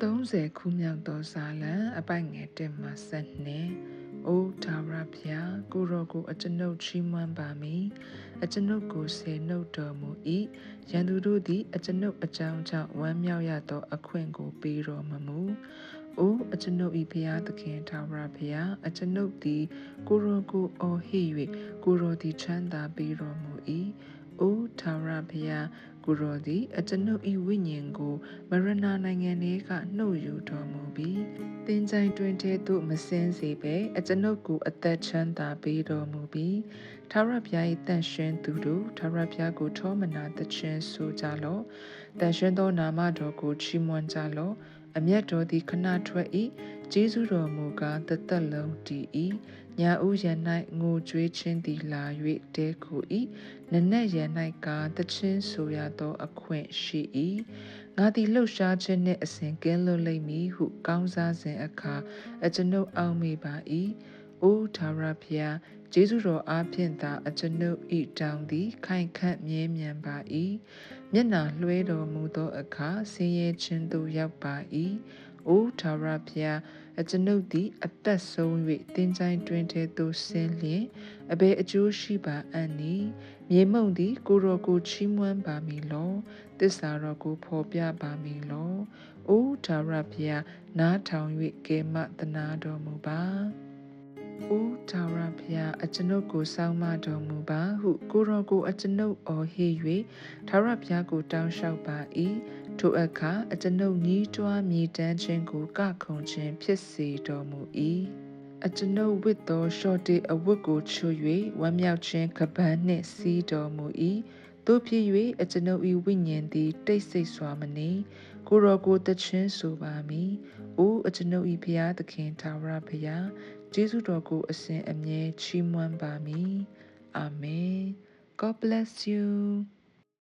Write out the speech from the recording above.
30ခုမြောက်သောဇာလံအပိုက်ငယ်1မှ7နှစ်အိုထာဝရဘုရားကိုရောကိုအကျွန်ုပ်ချီးမွမ်းပါမည်အကျွန်ုပ်ကိုဆေနှုတ်တော်မူ၏ရန်သူတို့သည်အကျွန်ုပ်အကြောင်းကြောင့်ဝမ်းမြောက်ရသောအခွင့်ကိုပေးတော်မမူအိုအကျွန်ုပ်၏ဘုရားသခင်ထာဝရဘုရားအကျွန်ုပ်သည်ကိုရောကိုအော်ဟစ်၍ကိုရောသည်ချမ်းသာပေးတော်မူ၏ အိုထာဝရဘုရားကိုရောသည်အကျွန်ုပ်၏ဝိညာဉ်ကိုမရဏနိုင်ငံထဲကနှုတ်ယူတော်မူပြီးသင်ချိုင်းတွင်ထဲသို့မစင်းစေဘဲအကျွန်ုပ်ကိုအသက်ချမ်းသာပေးတော်မူပြီးထာဝရဘုရား၏တန်ရှင်းသူတို့ထာဝရဘုရားကိုထောမနာသခြင်းဆိုကြလော့တန်ရှင်းသောနာမတော်ကိုချီးမွမ်းကြလော့ အမျက်တော်သည်ခဏထွက်၏ကျေးဇူးတော်မူကားတသက်လုံးတည်၏ညာဥယံ၌ငိုကြွေးခြင်းသည်လာ၍တဲခု၏နနက်ယံ၌ကားတခြင်းဆိုရသောအခွင့်ရှိ၏ငါသည်လှုပ်ရှားခြင်းနှင့်အစဉ်ကင်းလွတ်လိမ့်မည်ဟုကောင်းစားစဉ်အခါအကျွန်ုပ်အောက်မေ့ပါ၏ အိုထာဝရဘုရားကျေးဇူးတော်အားဖြင့်သာအကျွန်ုပ်ဤတောင်သည် ခိုင်ခန့်မြဲမြံပါ၏မျက်နာလွှဲတော်မူသောအခါဆင်းရဲခြင်းသို့ရောက်ပါ၏အိုထာဝရဘုရားအကျွန်ုပ်သည် အသက်ဆုံး၍တင်းချိုင်းတွင်ထဲသို့ဆင်းလျင်အဘယ်အကျိုးရှိပါအံ့နည်းမြေမုံသည် ကိုရောကိုချီးမွမ်းပါမည်လောတစ္ဆာတော်ကိုဖော်ပြပါမည်လောအိုထာဝရဘုရားနားထောင်၍ကဲမတနာတော်မူပါ။ အိုထာဝရဘုရားအကျွန်ုပ်ကိုစောင့်မတော်မူပါဟု ကိုရောကိုအကျွန်ုပ်အော်ဟစ်၍ထာဝရဘုရားကိုတောင်းလျှောက်ပါ၏ထိုအခါအကျွန်ုပ်ညီးတွားမြည်တမ်းခြင်းကိုကခုန်ခြင်းဖြစ်စေတော်မူ၏အကျွန်ုပ်ဝတ်သောရှော့တေအဝတ်ကိုချွ၍ဝမ်းမြောက်ခြင်းကပန်းနှင့်စီးတော်မူ၏ တို့ဖြစ်၍အကျွန်ုပ်၏ဝိညာဉ်သည် တိတ်ဆိတ်စွာမနေကိုရောကိုတခြင်းဆိုပါမည်။အိုအကျွန်ုပ်၏ဖျားသခင်သာဝရဖျားကျေးဇူးတော်ကိုအစဉ်အမြဲချီးမွမ်းပါမည်။အာမင်။ God bless you